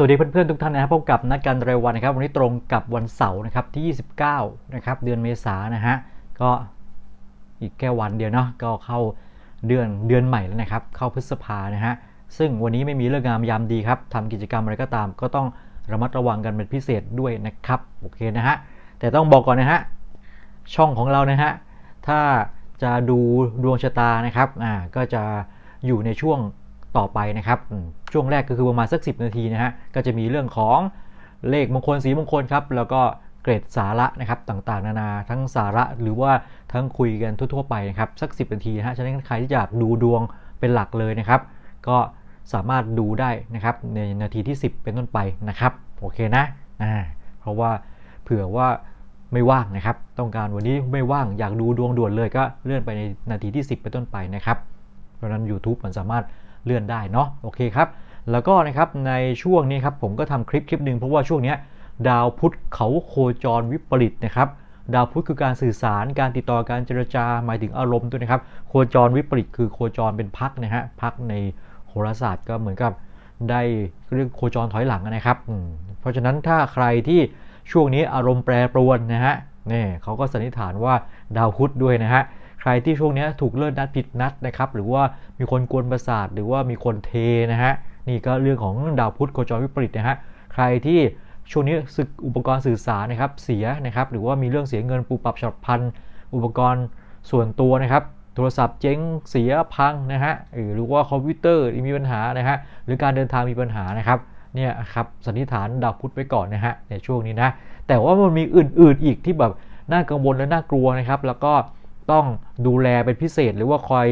สวัสดีเพื่อนๆทุกท่านนะครับพบกับนัดกันรายวันนะครับ วันนี้ตรงกับวันเสาร์นะครับที่ 29 นะครับ เดือนเมษานนะฮะก็อีกแค่วันเดียวเนาะก็เข้าเดือนเดือนใหม่แล้วนะครับ เข้าพฤษภานะฮะซึ่งวันนี้ไม่มีเรื่องงามยามดีครับทำกิจกรรมอะไรก็ตาม ก็ต้องระมัดระวังกันเป็นพิเศษด้วยนะครับโอเคนะฮะแต่ต้องบอกก่อนนะฮะช่องของเรานะฮะถ้าจะดูดวงชะตานะครับอ่าก็จะอยู่ในช่วง ต่อไปนะครับช่วงแรกก็คือประมาณสัก 10 นาทีนะฮะก็จะมีเรื่องของเลขมงคลสีมงคลครับแล้วก็เกรดสาระนะครับต่างๆ นานาทั้งสาระหรือว่าทั้งคุยกันทั่วๆไปนะครับสัก 10 นาทีนะฮะฉะนั้นใครที่อยากดูดวงเป็นหลักเลยนะครับ ก็สามารถดูได้นะครับในนาทีที่ 10 เป็นต้นไปนะครับโอเคนะอ่าเพราะว่าเผื่อว่าไม่ว่างนะครับ ต้องการวันนี้ไม่ว่างอยากดูดวงด่วนเลยก็เลื่อนไปในนาทีที่ 10 เป็นต้นไปนะครับ เพราะฉะนั้น YouTube มันสามารถ เลื่อนได้เนาะโอเคครับ แล้วก็นะครับในช่วงนี้ครับผมก็ทำคลิปคลิปหนึ่งเพราะว่าช่วงนี้ดาวพุธเขาโคจรวิปริตนะครับดาวพุธคือการสื่อสารการติดต่อการเจรจาหมายถึงอารมณ์ด้วยนะครับ โคจรวิปริตคือโคจรเป็นพักนะฮะพักในโหราศาสตร์ก็เหมือนกับได้เรื่องโคจรถอยหลังนะครับเพราะฉะนั้นถ้าใครที่ช่วงนี้อารมณ์แปรปรวนนะฮะนี่เขาก็สันนิษฐานว่าดาวพุธด้วยนะฮะ ใครที่ช่วงนี้ถูกเลื่อนนัดผิดนัดนะครับหรือว่ามีคนกวนประสาท หรือว่ามีคนเทนะฮะนี่ก็เรื่องของดาวพุธโคจรวิปริตนะฮะใครที่ช่วงนี้สึกอุปกรณ์สื่อสารนะครับเสียนะครับหรือว่ามีเรื่องเสียเงินปูปรับฉับพันอุปกรณ์ส่วนตัวนะครับโทรศัพท์เจ๊งเสียพังนะฮะหรือว่าคอมพิวเตอร์มีปัญหานะฮะหรือการเดินทางมีปัญหานะครับเนี่ยครับสันนิษฐานดาวพุธไว้ก่อนนะฮะในช่วงนี้นะแต่ว่ามันมีอื่นๆอีกที่แบบน่ากังวลและน่ากลัวนะครับ แล้วก็ ต้องดูแลเป็นพิเศษ หรือว่าคอย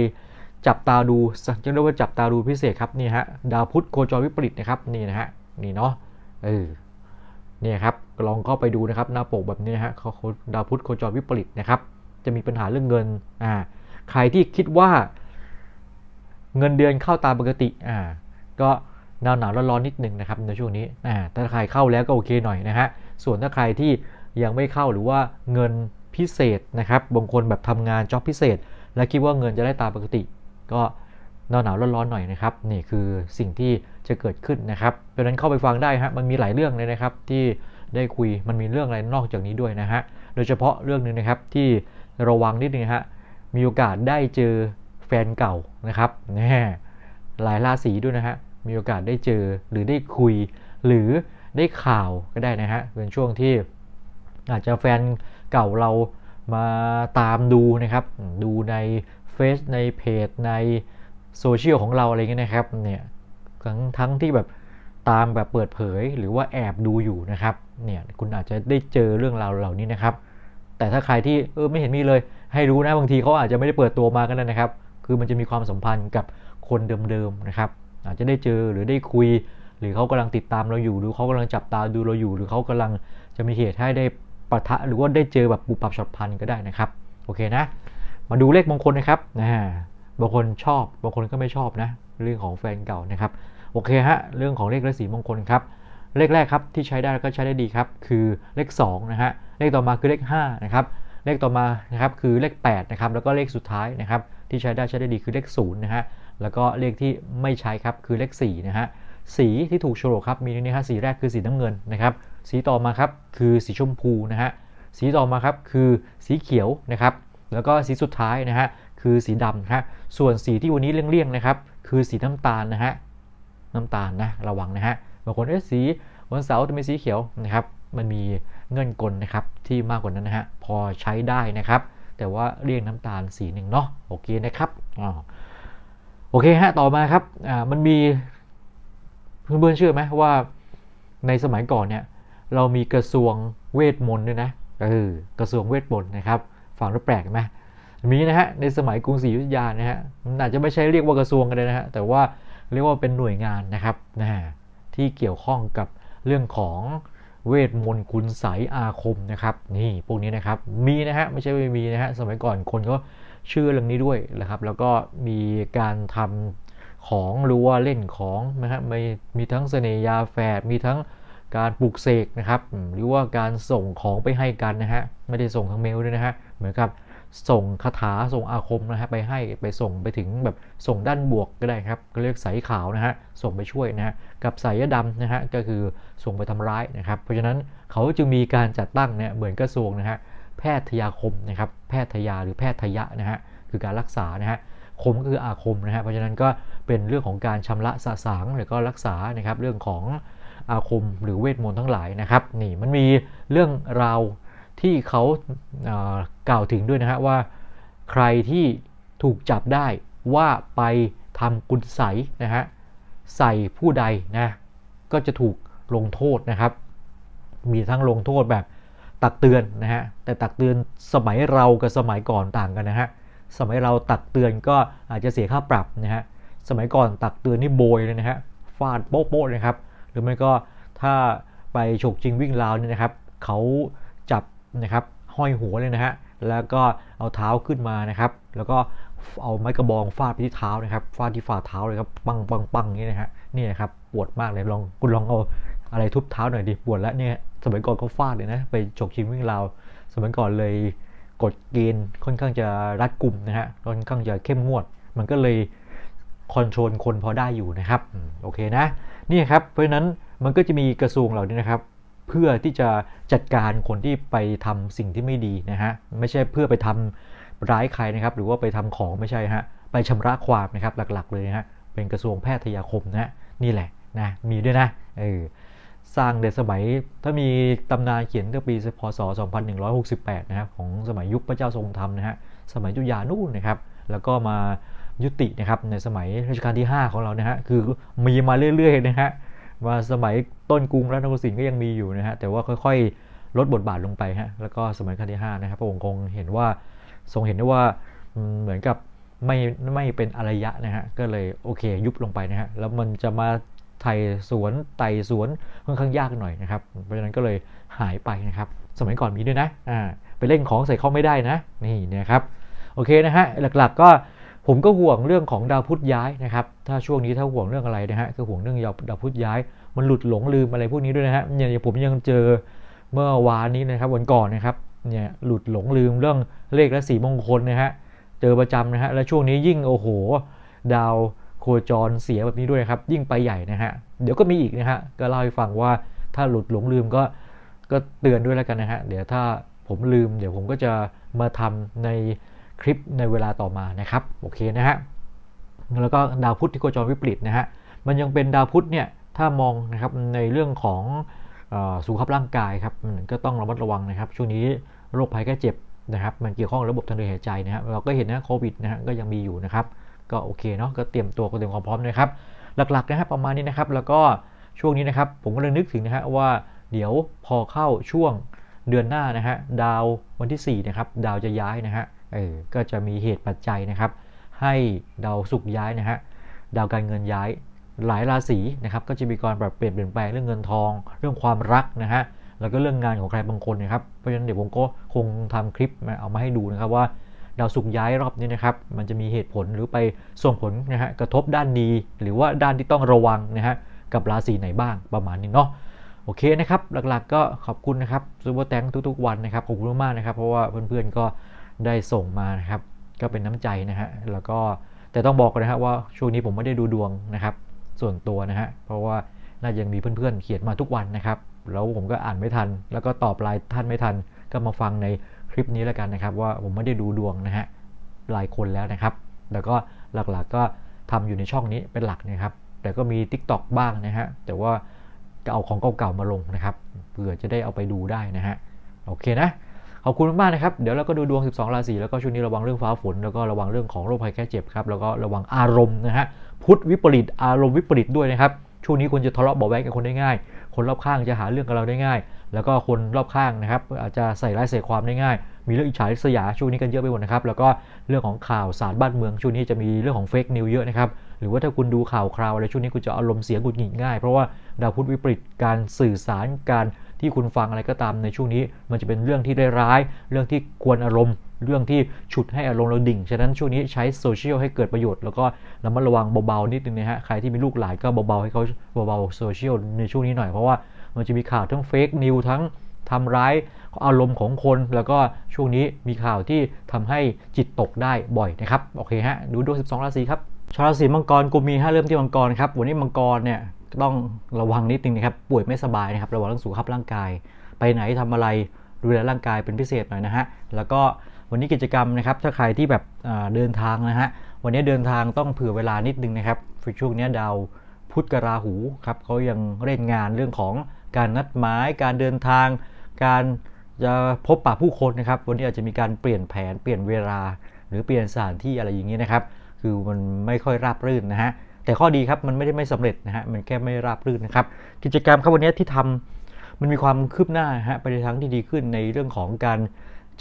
จับตาดูจะเรียกว่าจับตาดูพิเศษครับนี่ฮะดาวพุธโคจรวิปริตนะครับนี่นะฮะนี่เนาะเออเนี่ยครับลองเข้าไปดูนะครับหน้าปกแบบนี้นะฮะเขาดาวพุธโคจรวิปริตนะครับ จะมีปัญหาเรื่องเงินอ่าใครที่คิดว่า เงินเดือนเข้าตามปกติอ่าก็หนาวหนาวร้อนๆนิดนึงนะครับในช่วงนี้อ่าถ้าใครเข้าแล้วก็โอเคหน่อยนะฮะส่วนถ้าใครที่ยังไม่เข้าหรือว่าเงิน พิเศษนะครับ บางคนแบบทำงานจ็อบพิเศษ และคิดว่าเงินจะได้ตามปกติ ก็หนาวหนาวร้อนๆหน่อยนะครับ นี่คือสิ่งที่จะเกิดขึ้นนะครับเพราะนั้นเข้าไปฟังได้ฮะ มันมีหลายเรื่องเลยนะครับที่ได้คุย มันมีเรื่องอะไรนอกจากนี้ด้วยนะฮะ โดยเฉพาะเรื่องหนึงนะครับที่ระวังนิดนึงฮะ มีโอกาสได้เจอแฟนเก่านะครับแน่หลายราศีด้วยนะฮะ มีโอกาสได้เจอหรือได้คุย หรือได้ข่าวก็ได้นะฮะ เป็นช่วงที่ อาจจะแฟนเก่าเรามาตามดูนะครับ ดูในเฟซในเพจในโซเชียลของเราอะไรเงี้ยนะครับเนี่ยทั้งทั้งที่แบบตามแบบเปิดเผยหรือว่าแอบดูอยู่นะครับเนี่ยคุณอาจจะได้เจอเรื่องราวเหล่านี้นะครับ แต่ถ้าใครที่เออไม่เห็นมีเลย ให้รู้นะบางทีเขาอาจจะไม่ได้เปิดตัวมากันนะครับ คือมันจะมีความสัมพันธ์กับคนเดิมๆนะครับ อาจจะได้เจอหรือได้คุย หรือเขากำลังติดตามเราอยู่ หรือเขากำลังจับตาดูเราอยู่ หรือเขากำลังจะมีเหตุให้ได้ ปะทะหรือว่าได้เจอแบบปุบปับฉับพลันก็ได้นะครับ โอเคนะ มาดูเลขมงคลนะครับนะบางคนชอบบางคนก็ไม่ชอบนะ เรื่องของแฟนเก่านะครับ โอเคฮะ เรื่องของเลขและสีมงคลครับ เลขแรกครับที่ใช้ได้แล้วก็ใช้ได้ดีครับ คือเลข2นะฮะ เลขต่อมาคือเลข5นะครับ เลขต่อมานะครับคือเลข8นะครับ แล้วก็เลขสุดท้ายนะครับที่ใช้ได้ใช้ได้ดีคือเลข0นะฮะ แล้วก็เลขที่ไม่ใช้ครับคือเลข4นะฮะ สีที่ถูกโฉลกครับมีนี่ฮะสีแรกคือสีน้ำเงินนะครับ สีต่อมาครับคือสีชมพูนะฮะสีต่อมาครับคือสีเขียวนะครับ แล้วก็สีสุดท้ายนะฮะคือสีดำครับส่วนสีที่วันนี้เลี่ยงๆนะครับ คือสีน้ำตาลนะฮะน้ำตาลนะระวังนะฮะบางคนเอ๊ะสีวันเสาร์จะเป็นสีเขียวนะครับ มันมีเงื่อนกลนะครับที่มากกว่านั้นนะฮะพอใช้ได้นะครับ แต่ว่าเรียกน้ำตาลสีหนึ่งเนาะโอเคนะครับอ๋อโอเคฮะต่อมาครับอ่ามันมีเพื่อนๆเชื่อไหมว่าในสมัยก่อนเนี่ย เรามีกระทรวงเวทมนต์ด้วยนะเออกระทรวงเวทมนต์นะครับฟังแล้วแปลกไหมมีนะฮะในสมัยกรุงศรีอยุธยานะฮะมันอาจจะไม่ใช่เรียกว่ากระทรวงกันเลยนะฮะแต่ว่าเรียกว่าเป็นหน่วยงานนะครับนะที่เกี่ยวข้องกับเรื่องของเวทมนต์คุณไสยอาคมนะครับ นี่พวกนี้นะครับมีนะฮะไม่ใช่ไม่มีนะฮะสมัยก่อนคนก็เชื่อเรื่องนี้ด้วยนะครับ แล้วก็มีการทำของหรือว่าเล่นของนะฮะมีมีทั้งเสน่ยาแฝดมีทั้ง การปลูกเสกนะครับ หรือว่าการส่งของไปให้กันนะฮะ ไม่ได้ส่งทางเมลด้วยนะฮะ เหมือนกับส่งคาถาส่งอาคมนะฮะไปให้ไปส่งไปถึงแบบส่งด้านบวกก็ได้ครับก็เรียกสายขาวนะฮะส่งไปช่วยนะฮะกับสายดำนะฮะก็คือส่งไปทำร้ายนะครับ เพราะฉะนั้นเขาจึงมีการจัดตั้งเนี่ยเหมือนกระทรวงนะฮะแพทยาคมนะครับแพทยาหรือแพทยะนะฮะคือการรักษานะฮะคมก็คืออาคมนะฮะเพราะฉะนั้นก็เป็นเรื่องของการชำระสะสางหรือก็รักษานะครับเรื่องของ อาคมหรือเวทมนต์ทั้งหลายนะครับนี่มันมีเรื่องราวที่เขากล่าวถึงด้วยนะฮะว่าใครที่ถูกจับได้ว่าไปทำกุศไสนะฮะใส่ผู้ใดนะก็จะถูกลงโทษนะครับ มีทั้งลงโทษแบบตักเตือนนะฮะแต่ตักเตือนสมัยเรากับสมัยก่อนต่างกันนะฮะสมัยเราตักเตือนก็อาจจะเสียค่าปรับนะฮะสมัยก่อนตักเตือนนี่โบยเลยนะฮะฟาดโป๊ะๆนะครับ รือไม่ก็ถ้าไปฉกจริงวิ่งราวเนี่ยนะครับเขาจับนะครับห้อยหัวเลยนะฮะแล้วก็เอาเท้าขึ้นมานะครับ แล้วก็เอาไม้กระบองฟาดไปที่เท้านะครับฟาดที่ฝ่าเท้าเลยครับปังปังปังนี่นะฮะนี่นะครับปวดมากเลยลองคุณลองเอาอะไรทุบเท้าหน่อยดิปวดแล้วเนี่ยสมัยก่อนเขาฟาดเลยนะไปฉกชิงวิ่งราวสมัยก่อนเลยกฎเกณฑ์ค่อนข้างจะรัดกลุ่มนะฮะค่อนข้างจะเข้มงวด มันก็เลย คอนโทรลคนพอได้อยู่นะครับโอเคนะนี่ครับเพราะฉะนั้นมันก็จะมีกระทรวงเหล่านี้นะครับ เพื่อที่จะจัดการคนที่ไปทำสิ่งที่ไม่ดีนะฮะไม่ใช่เพื่อไปทำร้ายใครนะครับ หรือว่าไปทำของไม่ใช่ฮะไปชำระความนะครับหลักๆเลยนะฮะเป็นกระทรวงแพทยาคมนะนี่แหละนะมีด้วยนะเออสร้างในสมัยถ้ามีตำนานเขียนตั้งปีพศ 2168 นะครับของสมัยยุคพระเจ้าทรงธรรมนะฮะสมัยยุยานู่นนะครับ แล้วก็มา ยุตินะครับในสมัยรัชกาลที่ 5 ของเรานะฮะคือมีมาเรื่อยๆนะฮะมาสมัยต้นกรุงรัตนโกสินทร์ก็ยังมีอยู่นะฮะแต่ว่าค่อยๆ ลดบทบาทลงไปฮะแล้วก็สมัยรัชกาลที่ 5 นะครับพระองค์คงเห็นว่าทรงเห็นได้ว่าเหมือนกับไม่ไม่เป็นอารยะนะฮะก็เลยโอเคยุบลงไปนะฮะแล้วมันจะมาไถ่สวนไต่สวนค่อนข้างยากหน่อยนะครับเพราะฉะนั้นก็เลยหายไปนะครับ สมัยก่อนมีด้วยนะอ่าไปเล่นของใส่เข้าไม่ได้นะนี่นะครับโอเคนะฮะหลักๆก็ ผมก็ห่วงเรื่องของดาวพุธย้ายนะครับ ถ้าช่วงนี้ถ้าห่วงเรื่องอะไรนะฮะก็ห่วงเรื่องดาวพุธย้าย มันหลุดหลงลืมอะไรพวกนี้ด้วยนะฮะเนี่ยผมยังเจอเมื่อวานนี้นะครับวันก่อนนะครับเนี่ยหลุดหลงลืมเรื่องเลขและสีมงคลนะฮะเจอประจำนะฮะและช่วงนี้ยิ่งโอ้โห ดาวโคจรเสียแบบนี้ด้วยครับ ยิ่งไปใหญ่นะฮะเดี๋ยวก็มีอีกนะฮะก็เล่าให้ฟังว่าถ้าหลุดหลงลืมก็ก็เตือนด้วยแล้วกันนะฮะเดี๋ยวถ้าผมลืม เดี๋ยวผมก็จะมาทำใน คลิปในเวลาต่อมานะครับโอเคนะฮะแล้วก็ดาวพุธที่โคจรวิปริตนะฮะมันยังเป็นดาวพุธเนี่ยถ้ามองนะครับในเรื่องของสุขภาพร่างกายครับก็ต้องระมัดระวังนะครับ ช่วงนี้โรคภัยแก้เจ็บนะครับมันเกี่ยวข้องระบบทางเดินหายใจนะครับเราก็เห็นนะโควิดนะฮะก็ยังมีอยู่นะครับก็โอเคเนาะก็เตรียมตัวก็เตรียมความพร้อมนะครับ หลักๆนะครับประมาณนี้นะครับแล้วก็ช่วงนี้นะครับผมก็เลยนึกถึงนะฮะว่าเดี๋ยวพอเข้าช่วงเดือนหน้านะฮะดาววันที่4นะครับดาวจะย้ายนะฮะ เออก็จะมีเหตุปัจจัยนะครับ ให้ดาวศุกย้ายนะฮะดาวการเงินย้ายหลายราศีนะครับ ก็จะมีการปรับเปลี่ยนเปลี่ยนแปลงเรื่องเงินทอง เรื่องความรักนะฮะแล้วก็เรื่องงานของใครบางคนนะครับเพราะฉะนั้นเดี๋ยวผมก็คงทำคลิปมาเอามาให้ดูนะครับว่าดาวศุกย้ายรอบนี้นะครับ มันจะมีเหตุผลหรือไปส่งผลนะฮะกระทบด้านดี หรือว่าด้านที่ต้องระวังนะฮะกับราศีไหนบ้างประมาณนี้เนาะโอเคนะครับ หลักๆก็ขอบคุณนะครับซูเปอร์แตงทุกๆวันนะครับขอบคุณมากนะครับ เพราะว่าเพื่อนๆก็ ได้ส่งมานะครับ ก็เป็นน้ำใจนะฮะแล้วก็แต่ต้องบอกกันนะฮะว่าช่วงนี้ผมไม่ได้ดูดวงนะครับ ส่วนตัวนะฮะเพราะว่าน่าจะมีเพื่อนๆเขียนมาทุกวันนะครับแล้วผมก็อ่านไม่ทัน แล้วก็ตอบไลน์ท่านไม่ทัน ก็มาฟังในคลิปนี้แล้วกันนะครับ ว่าผมไม่ได้ดูดวงนะฮะหลายคนแล้วนะครับ แล้วก็หลักๆก็ทำอยู่ในช่องนี้เป็นหลักนะครับ แต่ก็มี Tik t o อกบ้างนะฮะแต่ว่าจะเอาของเก่าๆมาลงนะครับเผื่อจะได้เอาไปดูได้นะฮะโอเคนะ ขอบคุณมากนะครับ เดี๋ยวเราก็ดูดวง 12 ราศี แล้วก็ช่วงนี้ระวังเรื่องฟ้าฝน แล้วก็ระวังเรื่องของโรคภัยแค่เจ็บครับ แล้วก็ระวังอารมณ์นะฮะ พุทธวิปริต อารมณ์วิปริตด้วยนะครับ ช่วงนี้คุณจะทะเลาะเบาแวงกับคนได้ง่าย คนรอบข้างจะหาเรื่องกับเราได้ง่าย แล้วก็คนรอบข้างนะครับอาจจะใส่ร้ายใส่ความได้ง่าย มีเรื่องอิจฉาริษยาช่วงนี้กันเยอะไปหมดนะครับ แล้วก็เรื่องของข่าวสารบ้านเมืองช่วงนี้จะมีเรื่องของเฟกนิวเยอะนะครับ หรือว่าถ้าคุณดูข่าวคราวอะไรช่วงนี้คุณจะอารมณ์เสียกุดหงิดง่าย เพราะว่าดาวพุธวิปริตการสื่อสารการ ที่คุณฟังอะไรก็ตามในช่วงนี้ มันจะเป็นเรื่องที่ได้ร้ายเรื่องที่กวนอารมณ์ เรื่องที่ฉุดให้อารมณ์เราดิ่ง ฉะนั้นช่วงนี้ใช้โซเชียลให้เกิดประโยชน์ แล้วก็ระมัดระวังเบาๆนิดนึงนะฮะ ใครที่มีลูกหลานก็เบาๆให้เขาเบาๆโซเชียลในช่วงนี้หน่อย เพราะว่ามันจะมีข่าวทั้งเฟกนิวทั้งทำร้ายอารมณ์ของคนแล้วก็ช่วงนี้มีข่าวที่ทำให้จิตตกได้บ่อยนะครับ โอเคฮะ ดูดวง 12 ราศีครับ ชาวราศีมังกรกูมี 5 เริ่มที่มังกรครับ วันนี้มังกรเนี่ย ต้องระวังนิดนึงนะครับ ป่วยไม่สบายนะครับ ระวังเรื่องสุขภาพร่างกาย ไปไหนทำอะไรดูแลร่างกายเป็นพิเศษหน่อยนะฮะ แล้วก็วันนี้กิจกรรมนะครับ ถ้าใครที่แบบเดินทางนะฮะ วันนี้เดินทางต้องเผื่อเวลานิดนึงนะครับช่วงนี้ดาวพุธกราหูครับเขายังเล่นงานเรื่องของการนัดหมาย การเดินทาง การจะพบปะผู้คนนะครับ วันนี้อาจจะมีการเปลี่ยนแผน เปลี่ยนเวลา หรือเปลี่ยนสถานที่อะไรอย่างนี้นะครับ คือมันไม่ค่อยราบรื่นนะฮะ แต่ข้อดีครับมันไม่ได้ไม่สำเร็จนะฮะมันแค่ไม่ราบรื่นนะครับกิจกรรมครับวันนี้ที่ทำมันมีความคืบหน้าฮะไปในทางที่ดีขึ้นในเรื่องของการ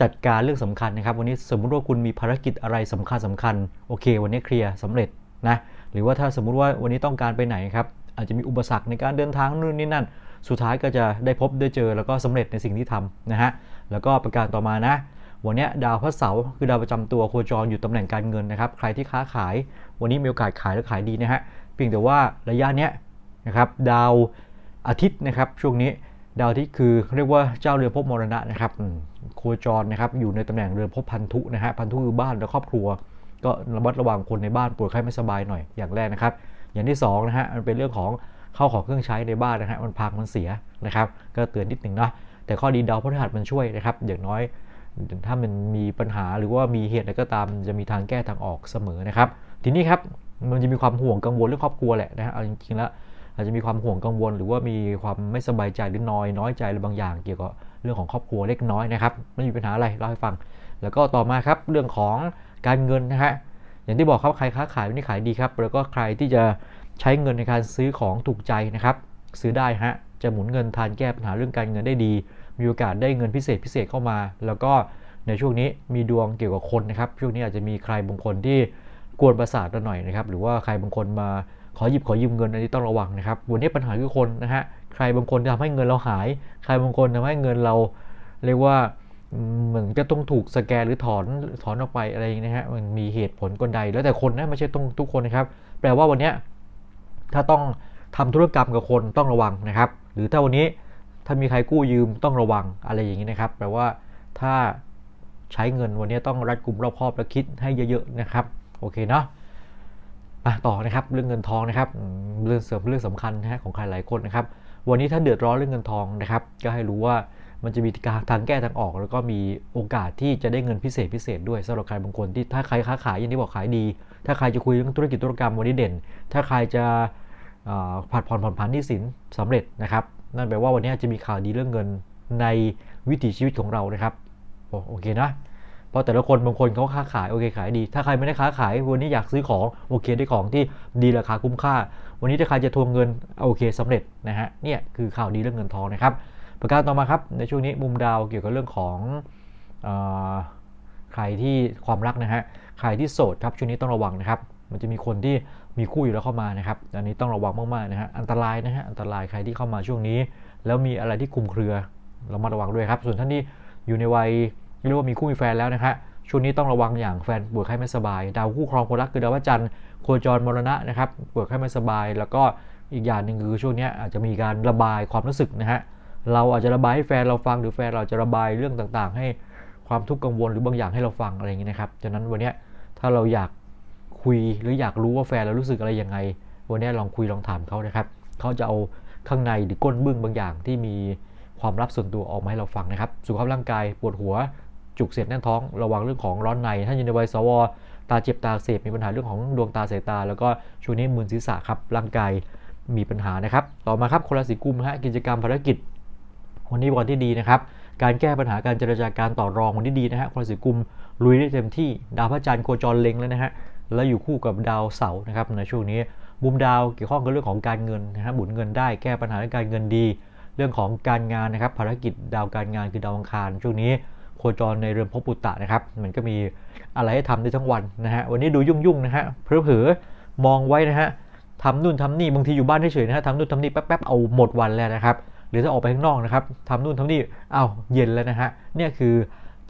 จัดการเรื่องสำคัญนะครับ วันนี้สมมุติว่าคุณมีภารกิจอะไรสำคัญสำคัญโอเค วันนี้เคลียร์สำเร็จนะหรือว่าถ้าสมมุติว่าวันนี้ต้องการไปไหนครับอาจจะมีอุปสรรคในการเดินทางนู่นนี่นั่น สุดท้ายก็จะได้พบได้เจอแล้วก็สำเร็จในสิ่งที่ทำนะฮะแล้วก็ประการต่อมานะ วันนี้ดาวพระเสาร์คือดาวประจำตัวโคจรอยู่ตำแหน่งการเงินนะครับ ใครที่ค้าขาย วันนี้มีโอกาสขายและขายดีนะฮะเพียงแต่ว่าระยะเนี้ยนะครับดาวอาทิตย์นะครับช่วงนี้ดาวที่คือเรียกว่าเจ้าเรือนภพมรณะนะครับโคจรนะครับอยู่ในตำแหน่งเรือนภพพันธุนะฮะพันธุคือบ้านและครอบครัว ก็ระมัดระวังคนในบ้านป่วยไข้ไม่สบายหน่อยอย่างแรกนะครับ อย่างที่2นะฮะมันเป็นเรื่องของเข้าของเครื่องใช้ในบ้านนะฮะมันพังมันเสียนะครับ ก็เตือนนิดหนึ่งเนาะแต่ข้อดีดาวพฤหัสมันช่วยนะครับอย่างน้อย ถ้ามันมีปัญหาหรือว่ามีเหตุอะไรก็ตามจะมีทางแก้ทางออกเสมอนะครับ ทีนี้ครับมันจะมีความห่วงกังวลเรื่องครอบครัวแหละนะฮะเอาจริงๆแล้วอาจจะมีความห่วงกังวล หรือว่ามีความไม่สบายใจหรือน้อยน้อยใจหรือบางอย่าง เกี่ยวกับเรื่องของครอบครัวเล็กน้อยนะครับไม่มีปัญหาอะไรเล่าให้ฟัง แล้วก็ต่อมาครับเรื่องของการเงินนะฮะอย่างที่บอกครับใครค้าขายวันนี้ขายดีครับ แล้วก็ใครที่จะใช้เงินในการซื้อของถูกใจนะครับ ซื้อได้ฮะจะหมุนเงินทานแก้ปัญหาเรื่องการเงินได้ดี มีโอกาสได้เงินพิเศษพิเศษเข้ามา แล้วก็ในช่วงนี้มีดวงเกี่ยวกับคนนะครับ ช่วงนี้อาจจะมีใครบางคนที่กวนประสาทเราหน่อยนะครับ หรือว่าใครบางคนมาขอหยิบขอยืมเงินอันนี้ต้องระวังนะครับ วันนี้ปัญหาคือคนนะฮะ ใครบางคนทำให้เงินเราหาย ใครบางคนทำให้เงินเรา เรียกว่าเหมือนจะต้องถูกสแกนหรือถอนถอนออกไปอะไรอย่างนี้นะฮะ มันมีเหตุผลกลใด แล้วแต่คนนะไม่ใช่ต้องทุกคนนะครับ แปลว่าวันนี้ถ้าต้องทำธุรกรรมกับคนต้องระวังนะครับ หรือถ้าวันนี้ ถ้ามีใครกู้ยืมต้องระวังอะไรอย่างนี้นะครับแปลว่าถ้าใช้เงินวันนี้ต้องรัดกุมรอบคอบและคิดให้เยอะๆนะครับโอเคเนาะมาต่อนะครับเรื่องเงินทองนะครับเรื่องเสริมเรื่องสำคัญนะฮะของใครหลายคนนะครับ วันนี้ถ้าเดือดร้อนเรื่องเงินทองนะครับ ก็ให้รู้ว่ามันจะมีการทางแก้ทางออก แล้วก็มีโอกาสที่จะได้เงินพิเศษพิเศษด้วยสำหรับใครบางคนที่ถ้าใครค้าขายอย่างที่บอกขายดี ถ้าใครจะคุยเรื่องธุรกิจธุรกรรมวันนี้เด่น ถ้าใครจะผัดผ่อนผ่อนผันที่สินสำเร็จนะครับ นั่นแปลว่าวันนี้จะมีข่าวดีเรื่องเงินในวิถีชีวิตของเรานะครับโอเคนะเพราะแต่ละคนบางคนเขาค้าขายโอเคขายดี ถ้าใครไม่ได้ค้าขายวันนี้อยากซื้อของโอเคได้ของที่ดีราคาคุ้มค่า วันนี้ถ้าใครจะทวงเงินโอเคสำเร็จนะฮะเนี่ยคือข่าวดีเรื่องเงินทองนะครับ ประการต่อมาครับในช่วงนี้มุมดาวเกี่ยวกับเรื่องของอใครที่ความรักนะฮะใครที่โสดครับช่วงนี้ต้องระวังนะครับ มันจะมีคนที่ มีคู่อยู่แล้วเข้ามานะครับ อันนี้ต้องระวังมากๆนะฮะ อันตรายนะฮะ อันตรายใครที่เข้ามาช่วงนี้ แล้วมีอะไรที่คุมเครือเรามาระวังด้วยครับ ส่วนท่านที่อยู่ในวัยเรียกว่ามีคู่มีแฟนแล้วนะฮะ ช่วงนี้ต้องระวังอย่างแฟนป่วยไข้ไม่สบาย ดาวคู่ครองคนรักคือดาวพระจันทร์โคจรมรณะนะครับ ป่วยไข้ไม่สบาย แล้วก็อีกอย่างหนึ่งคือช่วงนี้อาจจะมีการระบายความรู้สึกนะฮะ เราอาจจะระบายให้แฟนเราฟังหรือแฟนเราจะระบายเรื่องต่างๆ ให้ความทุกข์กังวลหรือบางอย่างให้เราฟังอะไรอย่างนี้นะครับ ฉะนั้นวันนี้ถ้าเราอยาก คุยหรืออยากรู้ว่าแฟนเรารู้สึกอะไรยังไง วันนี้ลองคุยลองถามเขานะครับเขาจะเอาข้างในหรือก้นบึ้งบางอย่างที่มีความลับส่วนตัวออกมาให้เราฟังนะครับ สุขภาพร่างกายปวดหัว จุกเสียดแน่นท้อง ระวังเรื่องของร้อนใน ถ้าอยู่ในวัยสวตาเจ็บตาเสพมีปัญหาเรื่องของดวงตาสายตา แล้วก็ช่วงนี้มือศีรษะครับร่างกายมีปัญหานะครับ ต่อมาครับคนราศีกุมฮะกิจกรรมภารกิจ วันนี้วันที่ดีนะครับ การแก้ปัญหาการเจรจาการต่อรองวันที่ดีนะฮะคนราศีกุมลุยได้เต็มที่ดาวพระจันทร์โคจรเล็งแล้วนะฮะ แล้วอยู่คู่กับดาวเสาร์นะครับในช่วงนี้มุมดาวเกี่ยวข้องกับเรื่องของการเงินนะฮะหมุนเงินได้แก้ปัญหาเรื่องการเงินดี เรื่องของการงานนะครับภารกิจดาวการงานคือดาวอังคารช่วงนี้โคจรในเรือนพบุตตะนะครับมันก็มีอะไรให้ทำได้ทั้งวันนะฮะวันนี้ดูยุ่งๆนะฮะเผลอๆมองไว้นะฮะทำนู่นทำนี่บางทีอยู่บ้านเฉยๆนะฮะทำนู่นทำนี่แป๊บๆเอาหมดวันแล้วนะครับ หรือถ้าออกไปข้างนอกนะครับทำนู่นทำนี่เอาเย็นแล้วนะฮะเนี่ยคือ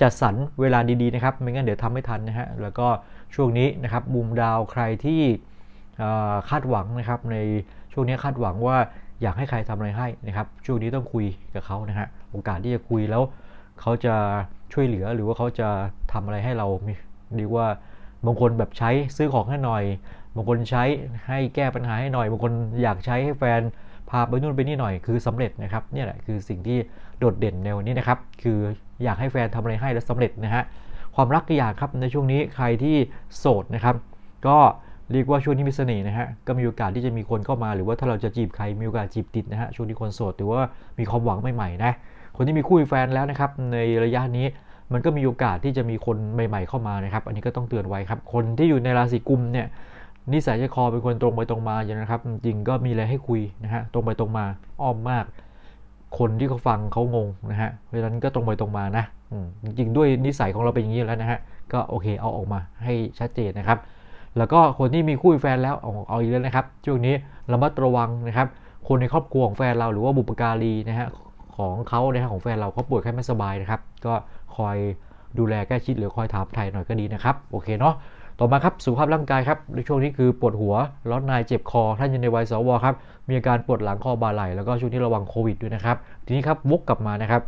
จัดสรรเวลาดีๆนะครับ ไม่งั้นเดี๋ยวทำไม่ทันนะฮะ แล้วก็ช่วงนี้นะครับมุมดาวใครที่คาดหวังนะครับ ในช่วงนี้คาดหวังว่าอยากให้ใครทำอะไรให้นะครับช่วงนี้ต้องคุยกับเขานะฮะโอกาสที่จะคุยแล้วเขาจะช่วยเหลือหรือว่าเขาจะทำอะไรให้เรามีเรียกว่าบางคนแบบใช้ซื้อของให้หน่อยบางคนใช้ให้แก้ปัญหาให้หน่อยบางคนอยากใช้ให้แฟนพาไปนู่นไปนี่หน่อยคือสำเร็จนะครับเนี่ยแหละคือสิ่งที่โดดเด่นในวันนี้นะครับ คือ อยากให้แฟนทำอะไรให้แล้วสำเร็จนะฮะความรักก็อยากครับในช่วงนี้ใครที่โสดนะครับก็เรียกว่าช่วงนี้มีเสน่ห์นะฮะก็มีโอกาสที่จะมีคนเข้ามา หรือว่าถ้าเราจะจีบใครมีโอกาสจีบติดนะฮะช่วงที่คนโสดหรือว่ามีความหวังใหม่ๆนะคนที่มีคู่มีแฟนแล้วนะครับในระยะนี้มันก็มีโอกาสที่จะมีคนใหม่ ๆเข้ามานะครับ อันนี้ก็ต้องเตือนไว้ครับ คนที่อยู่ในราศีกุมเนี่ยนิสัยใจคอเป็นคนตรงไปตรงมาอย่างนะครับ จริงก็มีอะไรให้คุยนะฮะตรงไปตรงมาอ้อมมาก คนที่เขาฟังเขางงนะฮะ เพราะฉะนั้นก็ตรงไปตรงมานะจริงด้วยนิสัยของเราเป็นอย่างนี้แล้วนะฮะ ก็โอเคเอาออกมาให้ชัดเจนนะครับ แล้วก็คนที่มีคู่แฟนแล้วเอาเอาอีกแล้วนะครับช่วงนี้ระมัดระวังนะครับ คนในครอบครัวของแฟนเราหรือว่าบุปการีนะฮะของเขานะฮะของแฟนเราเขาป่วยแค่ไม่สบายนะครับ ก็คอยดูแลใกล้ชิดหรือคอยถามไถ่หน่อยก็ดีนะครับ โอเคเนาะ ต่อมาครับสุขภาพร่างกายครับในช่วงนี้คือปวดหัวร้อนในเจ็บคอ ท่านอยู่ในวัยสวครับมีอาการปวดหลังคอบ่าไหล่แล้วก็ช่วงนี้ระวังโควิดด้วยนะครับทีนี้ครับวกกลับมานะครับ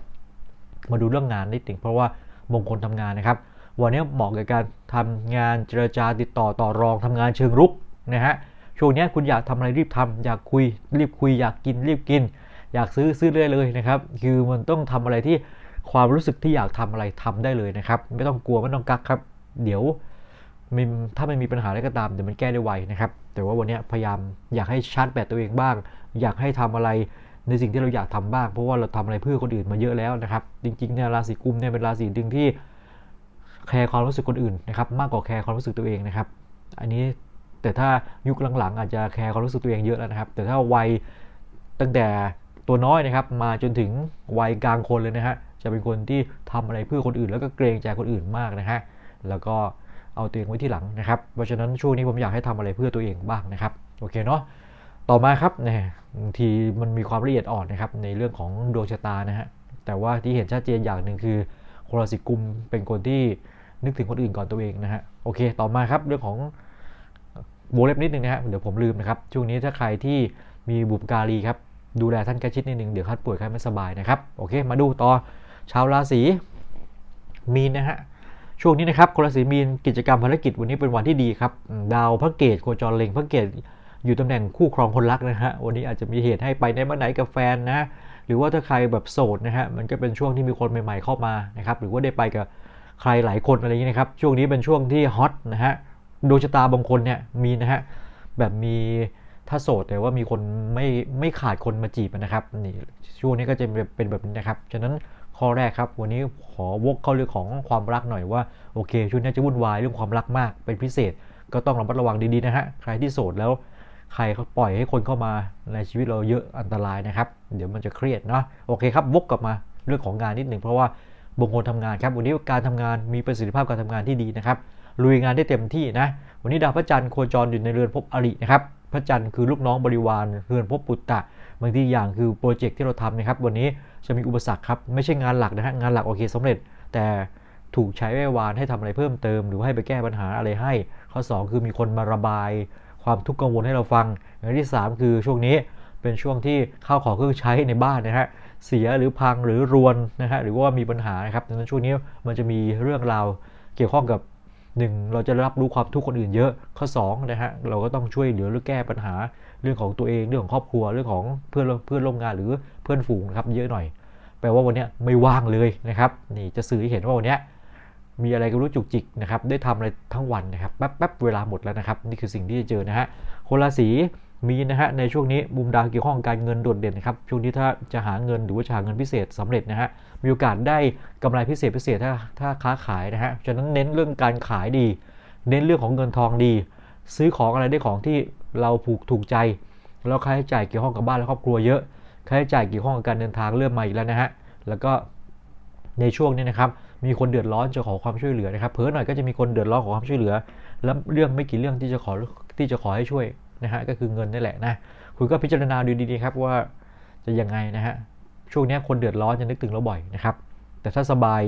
มาดูเรื่องงานนิดหนึ่งเพราะว่ามงคลทำงานนะครับวันนี้เหมาะกับการทำงานเจรจาติดต่อต่อรองทำงานเชิงรุกนะฮะช่วงนี้คุณอยากทำอะไรรีบทำอยากคุยรีบคุย อยากกินรีบกิน อยากซื้อซื้อเรื่อยเลยนะครับคือมันต้องทำอะไรที่ความรู้สึกที่อยากทำอะไรทำได้เลยนะครับ ไม่ต้องกลัวไม่ต้องกักครับ เดี๋ยว ถ้ามันมีปัญหาอะไรก็ตามเดี๋ยวมันแก้ได้ไวนะครับ แต่ว่าวันนี้พยายามอยากให้ชาร์จแบตตัวเองบ้าง อยากให้ทำอะไรในสิ่งที่เราอยากทำบ้าง เพราะว่าเราทำอะไรเพื่อคนอื่นมาเยอะแล้วนะครับ จริงๆเนี่ยราศีกุมเนี่ยเป็นราศีหนึ่งที่แคร์ความรู้สึกคนอื่นนะครับมากกว่าแคร์ความรู้สึกตัวเองนะครับ อันนี้แต่ถ้ายุคหลังๆ อาจจะแคร์ความรู้สึกตัวเองเยอะแล้วนะครับ แต่ถ้าวัยตั้งแต่ตัวน้อยนะครับ มาจนถึงวัยกลางคนเลยนะฮะจะเป็นคนที่ทำอะไรเพื่อคนอื่น แล้วก็เกรงใจคนอื่นมากนะฮะแล้วก็ เอาตัวเองไว้ที่หลังนะครับเพราะฉะนั้นช่วงนี้ผมอยากให้ทำอะไรเพื่อตัวเองบ้างนะครับโอเคเนาะต่อมาครับเนี่ยบางทีมันมีความละเอียดอ่อนนะครับในเรื่องของดวงชะตานะฮะแต่ว่าที่เห็นชัดเจนอย่างหนึ่งคือคนราศีกุมเป็นคนที่นึกถึงคนอื่นก่อนตัวเองนะฮะโอเค ต่อมาครับเรื่องของโบเล็บนิดนึงนะฮะเดี๋ยวผมลืมนะครับช่วงนี้ถ้าใครที่มีบุปการีครับดูแลท่านใกล้ชิดนิดนึงเดี๋ยวท่านป่วยใครไม่สบายนะครับโอเค มาดูต่อชาวราศีมีนนะฮะ ช่วงนี้นะครับคนราศีมีนกิจกรรมภารกิจวันนี้เป็นวันที่ดีครับ ดาวพระเกตโคจรเล็งพระเกตอยู่ตำแหน่งคู่ครองคนรักนะฮะวันนี้อาจจะมีเหตุให้ไปในมาไหนกับแฟนนะหรือว่าถ้าใครแบบโสดนะฮะมันก็เป็นช่วงที่มีคนใหม่ๆเข้ามานะครับหรือว่าได้ไปกับใครหลายคนอะไรอย่างนี้นะครับช่วงนี้เป็นช่วงที่ฮอตนะฮะดวงชะตาบางคนเนี่ยมีนะฮะแบบมีถ้าโสดแต่ว่ามีคนไม่ไม่ขาดคนมาจีบนะครับนี่ช่วงนี้ก็จะเป็นแบบนี้นะครับฉะนั้น ข้อแรกครับวันนี้ขอวกเข้าเรื่องของความรักหน่อยว่าโอเคช่วงนี้จะวุ่นวายเรื่องความรักมากเป็นพิเศษ ก็ต้องระมัดระวังดีๆนะฮะใครที่โสดแล้วใครเขาปล่อยให้คนเข้ามาในชีวิตเราเยอะอันตรายนะครับ เดี๋ยวมันจะเครียดเนาะโอเคครับวกกลับมาเรื่องของงานนิดหนึ่งเพราะว่าบางคนทำงานครับวันนี้การทำงานมีประสิทธิภาพการทำงานที่ดีนะครับลุยงานได้เต็มที่นะวันนี้ดาวพระจันทร์โคจรอยู่ในเรือนภพอรินะครับ พระจันทร์คือลูกน้องบริวารเรือนภพปุตตะ บางทีอย่างคือโปรเจกต์ที่เราทำนะครับ วันนี้จะมีอุปสรรคครับไม่ใช่งานหลักนะฮะงานหลักโอเคสำเร็จ แต่ถูกใช้ไว้วานให้ทำอะไรเพิ่มเติม หรือให้ไปแก้ปัญหาอะไรให้ ข้อ 2 คือมีคนมาระบาย ความทุกข์กังวลให้เราฟังอย่างที่ 3 คือช่วงนี้เป็นช่วงที่ข้าวของเครื่องใช้ในบ้านนะฮะเสียหรือพังหรือรวนนะฮะหรือว่ามีปัญหานะครับดังนั้นช่วงนี้มันจะมีเรื่องราวเกี่ยวข้องกับ 1เราจะรับรู้ความทุกข์คนอื่นเยอะ ข้อ2นะฮะเราก็ต้องช่วยเหลือหรือแก้ปัญหาเรื่องของตัวเองเรื่องของครอบครัวเรื่องของเพื่อนเพื่อนร่วมงานหรือเพื่อนฝูงนะครับเยอะหน่อย แปลว่าวันนี้ไม่ว่างเลยนะครับนี่จะสื่อให้เห็นว่าวันนี้มีอะไรก็รู้จุกจิกนะครับได้ทำอะไรทั้งวันนะครับแป๊บแป๊บเวลาหมดแล้วนะครับนี่คือสิ่งที่จะเจอนะฮะคนราศีมีนะฮะในช่วงนี้มุมดาวเกี่ยวข้องการเงินโดดเด่นนะครับช่วงนี้ถ้าจะหาเงินหรือว่าจะหาเงินพิเศษสำเร็จนะฮะ มีโอกาสได้กำไรพิเศษพิเศษถ้าถ้าค้าขายนะฮะฉะนั้นเน้นเรื่องการขายดี เน้นเรื่องของเงินทองดี ซื้อของอะไรได้ของที่เราผูกถูกใจ แล้วค่าใช้จ่ายเกี่ยวข้องกับบ้านและครอบครัวเยอะค่าใช้จ่ายเกี่ยวข้องกับการเดินทางเริ่มมาอีกแล้วนะฮะแล้วก็ในช่วงนี้นะครับมีคนเดือดร้อนจะขอความช่วยเหลือนะครับเพิ่หน่อยก็จะมีคนเดือดร้อนขอความช่วยเหลือ แล้วเรื่องไม่กี่เรื่องที่จะขอที่จะขอให้ช่วยนะฮะก็คือเงินนี่แหละนะคุณก็พิจารณาดูดีๆครับว่าจะยังไงนะฮะ ช่วงนี้คนเดือดร้อนจะนึกถึงเราบ่อยนะครับ แต่ถ้าสบาย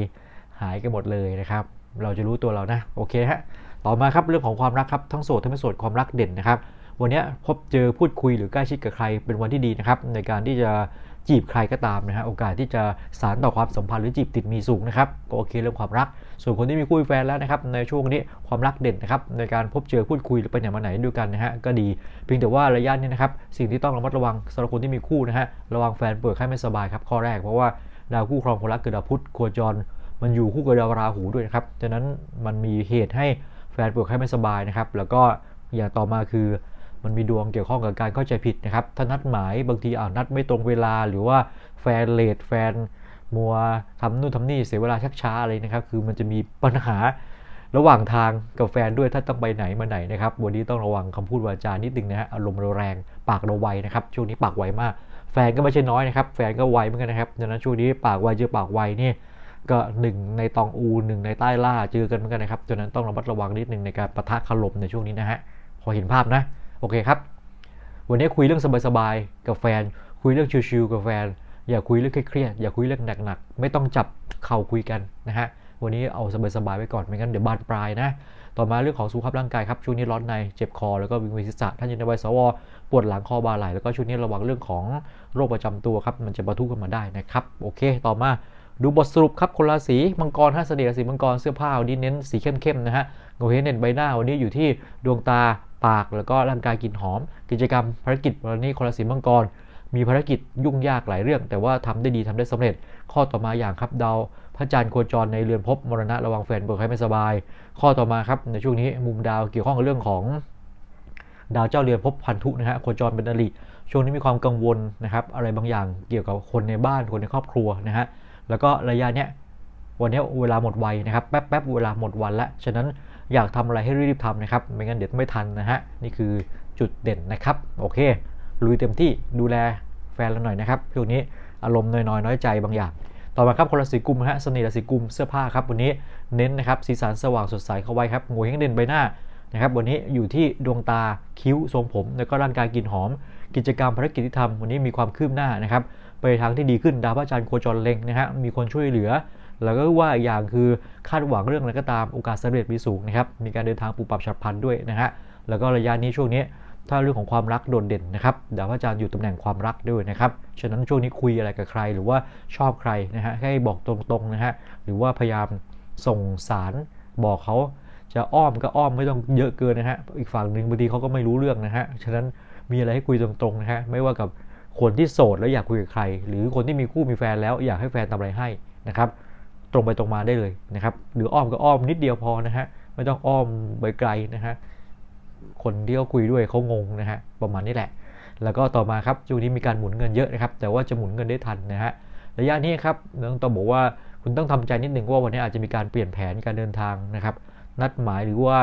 หายกันหมดเลยนะครับ เราจะรู้ตัวเรานะโอเคฮะต่อมาครับเรื่องของความรักครับทั้งโสดทั้งไม่โสดความรักเด่นนะครับ วันนี้พบเจอพูดคุยหรือใกล้ชิดกับใครเป็นวันที่ดีนะครับ ในการที่จะจีบใครก็ตามนะฮะโอกาสที่จะสารต่อความสัมพันธ์หรือจีบติดมีสูงนะครับก็โอเคเรื่องความรัก ส่วนคนที่มีคู่แฟนแล้วนะครับในช่วงนี้ความรักเด่นนะครับในการพบเจอพูดคุยหรือไปไหนมาไหนด้วยกันนะฮะก็ดีเพียงแต่ว่าระยะนี้นะครับสิ่งที่ต้องระมัดระวังสำหรับคนที่มีคู่นะฮะระวังแฟนป่วยไข้ไม่สบายครับข้อแรกเพราะว่าดาวคู่ครองคนรักคือดาวพุธโคจร มันอยู่คู่กับดาวราหูด้วยนะครับดังนั้นมันมีเหตุให้แฟนป่วยไข้ไม่สบายนะครับแล้วก็อย่างต่อมาคือมันมีดวงเกี่ยวข้องกับการเข้าใจผิดนะครับ ถ้านัดหมายบางทีอ่านัดไม่ตรงเวลาหรือว่าแฟนเลทแฟน มัวทำนู่นทำนี่เสียเวลาชักช้าอะไรนะครับ คือมันจะมีปัญหาระหว่างทางกับแฟนด้วยถ้าต้องไปไหนมาไหนนะครับวันนี้ต้องระวังคำพูดวาจานิดนึงนะฮะอารมณ์เราแรงปากเราไวนะครับช่วงนี้ปากไวมาก แฟนก็ไม่ใช่น้อยนะครับ แฟนก็ไวเหมือนกันนะครับดังนั้นช่วงนี้ปากไวเจอปากไวนี่ก็หนึ่งในตองอูหนึ่งในใต้ล่าเจอกันเหมือนกันนะครับดังนั้นต้องระมัดระวังนิดนึงในการประทะคารมในช่วงนี้นะฮะพอเห็นภาพนะโอเคครับ วันนี้คุยเรื่องสบายๆกับแฟน คุยเรื่องชิวๆกับแฟน อย่าคุยเรื่องเครียดๆอย่าคุยเรื่องหนักๆ ไม่ต้องจับเข่าคุยกันนะฮะ วันนี้เอาสบายๆไว้ก่อน ไม่งั้นเดี๋ยวบานปลายนะ ต่อมาเรื่องของสุขภาพร่างกายครับ ช่วงนี้ร้อนใน เจ็บคอ แล้วก็วิงเวียนศีรษะ ท่านอยู่ในวัยสว ปวดหลังคอบ่าไหล่ แล้วก็ช่วงนี้ระวังเรื่องของโรคประจำตัวครับ มันจะบรรทุกกันมาได้นะครับ โอเค ต่อมาดูบทสรุปครับคนราศีมังกรห้าเสน่ห์ราศีมังกรเสื้อผ้าวันนี้เน้นสีเข้มๆนะฮะโงเฮเน้นใบหน้าวันนี้อยู่ที่ดวงตาปากแล้วก็ร่างกายกลิ่นหอม กิจกรรมภารกิจวันนี้คนราศีมังกร มีภารกิจยุ่งยากหลายเรื่อง แต่ว่าทำได้ดีทำได้สำเร็จ ข้อต่อมาอย่างครับดาวพระจันทร์โคจรในเรือนภพมรณะระวังแฟนเบิกให้ไม่สบาย ข้อต่อมาครับในช่วงนี้มุมดาวเกี่ยวข้องกับเรื่องของดาวเจ้าเรือนภพพันธุนะฮะโคจรเป็นอริช่วงนี้มีความกังวลนะครับ อะไรบางอย่างเกี่ยวกับคนในบ้านคนในครอบครัวนะฮะแล้วก็ระยะเนี้ยวันนี้เวลาหมดไวนะครับแป๊บแป๊บเวลาหมดวันแล้วฉะนั้นอยากทำอะไรให้รีบๆทำนะครับ ไม่งั้นเดี๋ยวไม่ทันนะฮะนี่คือจุดเด่นนะครับ โอเค ลุยเต็มที่ดูแลแฟนเราหน่อยนะครับช่วงนี้อารมณ์น้อยๆน้อยใจบางอย่าง ต่อมาครับคนราศีกุมฮะเสน่ห์ราศีกุมเสื้อผ้าครับวันนี้เน้นนะครับสีสันสว่างสดใสเข้าไว้ครับงวยให้งเด่นใบหน้านะครับวันนี้อยู่ที่ดวงตาคิ้วทรงผม แล้วก็ร่างกายกลิ่นหอม กิจกรรมภารกิจที่ทำวันนี้มีความคืบหน้านะครับไปทางที่ดีขึ้นดาวพระจันทร์โคจรเล็งนะฮะมีคนช่วยเหลือ แล้วก็ว่าอย่างคือคาดหวังเรื่องอะไรก็ตามโอกาสสำเร็จมีสูงนะครับมีการเดินทางปูปรับฉับพลันด้วยนะฮะแล้วก็ระยะนี้ช่วงนี้ ถ้าเรื่องของความรักโดดเด่นนะครับดาวพระจันทร์อยู่ตำแหน่งความรักด้วยนะครับฉะนั้นช่วงนี้คุยอะไรกับใคร หรือว่าชอบใครนะฮะให้บอกตรงๆนะฮะหรือว่าพยายามส่งสารบอกเขาจะอ้อมก็อ้อมไม่ต้องเยอะเกินนะฮะอีกฝั่งหนึ่งบางทีเขาก็ไม่รู้เรื่องนะฮะฉะนั้นมีอะไรให้คุยตรงๆนะฮะไม่ว่ากับคนที่โสดแล้วอยากคุยกับใคร หรือคนที่มีคู่มีแฟนแล้วอยากให้แฟนทำอะไรให้นะครับตรงไปตรงมาได้เลยนะครับหรืออ้อมก็อ้อมนิดเดียวพอนะฮะไม่ต้องอ้อมไปไกลนะฮะ คนที่เขาคุยด้วยเขางงนะฮะประมาณนี้แหละ แล้วก็ต่อมาครับช่วงนี้มีการหมุนเงินเยอะนะครับ แต่ว่าจะหมุนเงินได้ทันนะฮะระยะนี้ครับต้องบอกว่าคุณต้องทำใจนิดหนึ่งว่าวันนี้อาจจะมีการเปลี่ยนแผนการเดินทางนะครับ นัดหมายหรือว่า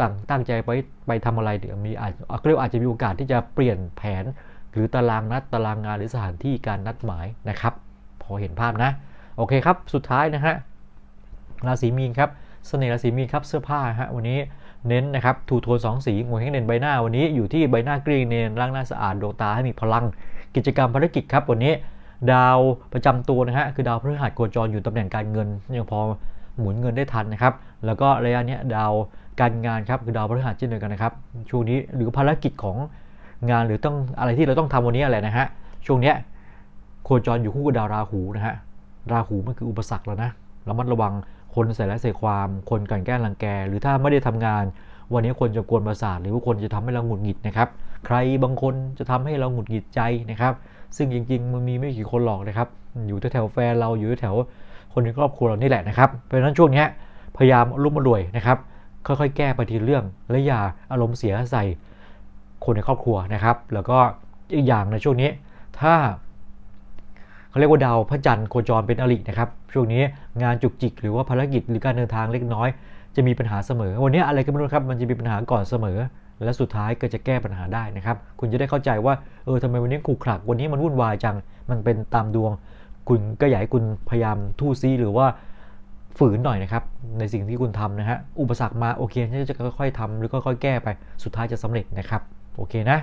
ตั้งตั้งใจไปไปทำอะไรเดี๋ยวมีอาจเรียกอาจจะมีโอกาสที่จะเปลี่ยนแผน หรือตารางนัดตารางงานหรือสถานที่การนัดหมายนะครับ พอเห็นภาพนะโอเคครับ สุดท้ายนะฮะราศีมีนครับ เสน่ห์ราศีมีนครับเสื้อผ้าฮะวันนี้ เน้นนะครับทูโทนสองสีงวยให้เน้นใบหน้าวันนี้อยู่ที่ใบหน้ากรียงเนนร่างหน้าสะอาดดวงตาให้มีพลัง กิจกรรมภารกิจครับวันนี้ ดาวประจำตัวนะฮะคือดาวพฤหัสโคจรอยู่ตำแหน่งการเงินยังพอหมุนเงินได้ทันนะครับ แล้วก็ระยะนี้ดาวการงานครับคือดาวพฤหัสเช่นเดียวกันนะครับช่วงนี้หรือภารกิจของงานหรือต้องอะไรที่เราต้องทำวันนี้อะไรนะฮะช่วงนี้โคจรอยู่คู่กับดาวราหูนะฮะราหูมันคืออุปสรรคแล้วนะระมัดระวัง คนใส่ร้ายใส่ความ คนกันแกล้งรังแก หรือถ้าไม่ได้ทำงาน วันนี้คนจะกวนประสาทหรือว่าคนจะทำให้เราหงุดหงิดนะครับ ใครบางคนจะทำให้เราหงุดหงิดใจนะครับ ซึ่งจริงๆมันมีไม่กี่คนหรอกนะครับ อยู่แถวแฟนเราอยู่แถวคนในครอบครัวเรานี่แหละนะครับ เพราะฉะนั้นช่วงนี้พยายามรุ่มมารวยนะครับ ค่อยๆ แก้ไปทีเรื่อง และอย่าอารมณ์เสียใส่คนในครอบครัวนะครับ แล้วก็อีกอย่างในช่วงนี้ ถ้า เขาเรียกว่าดาวพระจันทร์โคจรเป็นอรินะครับ ช่วงนี้งานจุกจิกหรือว่าภารกิจหรือการเดินทางเล็กน้อย จะมีปัญหาเสมอ วันนี้อะไรก็ไม่รู้ครับ มันจะมีปัญหาก่อนเสมอ และสุดท้ายก็จะแก้ปัญหาได้นะครับ คุณจะได้เข้าใจว่าเออทำไมวันนี้ขรุขระวันนี้มันวุ่นวายจัง มันเป็นตามดวง คุณก็อยากให้คุณพยายามทู่ซีหรือว่าฝืนหน่อยนะครับในสิ่งที่คุณทำนะฮะอุปสรรคมาโอเคฉันจะค่อยๆทำหรือค่อยๆแก้ไปสุดท้ายจะสำเร็จนะครับโอเคนะ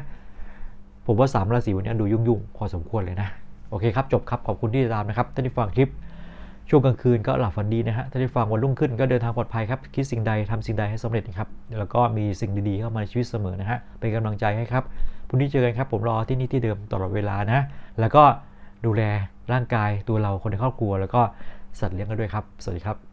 ผมว่าสามราศีวันนี้ดูยุ่งๆ พอสมควรเลยนะ โอเคครับ จบครับ ขอบคุณที่ติดตามนะครับท่านที่ฟังคลิป ช่วงกลางคืนก็หลับฝันดีนะฮะท่านที่ฟังวันรุ่งขึ้นก็เดินทางปลอดภัยครับ คิดสิ่งใดทำสิ่งใดให้สำเร็จครับแล้วก็มีสิ่งดีๆเข้ามาในชีวิตเสมอนะฮะเป็นกำลังใจให้ครับพรุ่งนี้เจอกันครับ ผมรอที่นี่ที่เดิมตลอดเวลานะ แล้วก็ดูแลร่างกายตัวเราคนในครอบครัว แล้วก็สัตว์เลี้ยงกันด้วยครับ สวัสดีครับ